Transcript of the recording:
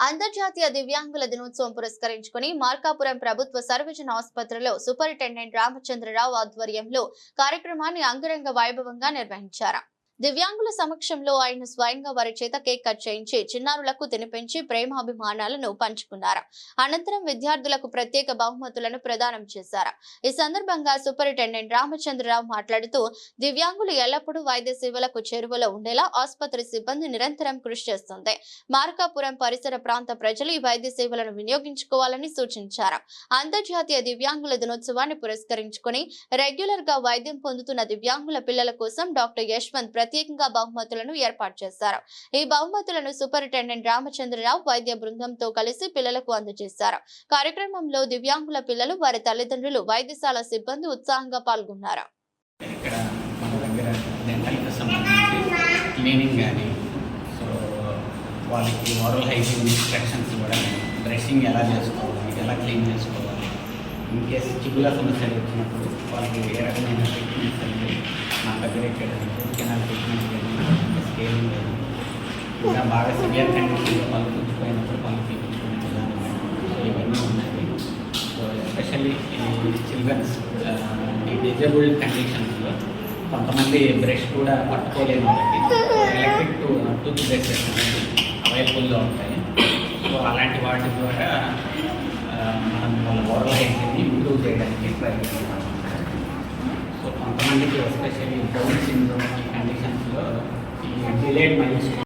అంతర్జాతీయ దివ్యాంగుల దినోత్సవం పురస్కరించుకుని మార్కాపురం ప్రభుత్వ సర్వజన ఆసుపత్రిలో సూపరింటెండెంట్ రామచంద్రరావు ఆధ్వర్యంలో కార్యక్రమాన్ని అంగరంగ వైభవంగా నిర్వహించారు. దివ్యాంగుల సమక్షంలో ఆయన స్వయంగా వారి చేత కేక్ కట్ చేయించి చిన్నారులకు తినిపించి ప్రేమాభిమానాలను పంచుకున్నారు? అనంతరం విద్యార్థులకు ప్రత్యేక బహుమతులను ప్రదానం చేశారు? ఈ సందర్భంగా సూపరింటెండెంట్ రామచంద్రరావు మాట్లాడుతూ దివ్యాంగులు ఎల్లప్పుడూ వైద్య సేవలకు చేరువలో ఉండేలా ఆసుపత్రి సిబ్బంది నిరంతరం కృషి చేస్తుంది మార్కాపురం పరిసర ప్రాంత ప్రజలు ఈ వైద్య సేవలను వినియోగించుకోవాలని సూచించారు. అంతర్జాతీయ దివ్యాంగుల దినోత్సవాన్ని పురస్కరించుకుని రెగ్యులర్గా వైద్యం పొందుతున్న దివ్యాంగుల పిల్లల కోసం డాక్టర్ యశ్వంత్ ప్రత్యేకంగా బహుమతులను ఏర్పాటు చేశారు. ఈ బహుమతులను సూపరింటెండెంట్ రామచంద్రరావు వైద్య బృందంతో కలిసి పిల్లలకు అందజేశారు. కార్యక్రమంలో దివ్యాంగుల పిల్లలు వారి తల్లిదండ్రులు వైద్యశాల సిబ్బంది ఉత్సాహంగా పాల్గొన్నారు. ఇక్కడ మన దగ్గర డెంటల్కి సంబంధించి క్లీనింగ్ కానీ సో వాళ్ళకి ఓరల్ హైజీన్ ఇన్స్ట్రక్షన్స్ ఇవ్వడం బ్రషింగ్ ఎలా చేసుకోవాలి ఎలా క్లీన్ చేసుకోవాలి ఇన్ కేసు చిగుల సమస్యలు వచ్చినప్పుడు వాళ్ళకి ఏ రకమైన మన దగ్గర కెనాల్ ట్రీట్మెంట్ కానీ స్కేలింగ్ కానీ ఇంకా బాగా సివియర్ కండిషన్లో పళ్ళు పుచ్చిపోయినప్పుడు పనులు తీపించుకునే విధానం సో ఇవన్నీ ఉన్నాయి సో ఎస్పెషల్లీ చిల్డ్రన్స్ ఈ కండిషన్స్లో కొంతమంది బ్రష్ కూడా పట్టుకోలేని వాళ్ళకి ఎలక్ట్రిక్ టు టూత్ బ్రషెస్ అనేవి అవైలబుల్లో ఉంటాయి. సో అలాంటి వాటి ద్వారా సో కొంతమందికి ఎస్పెషల్లీ డౌన్ సిండ్రోమ్ ఈ కండిషన్స్లో ఈ డిలేడ్ మైల్స్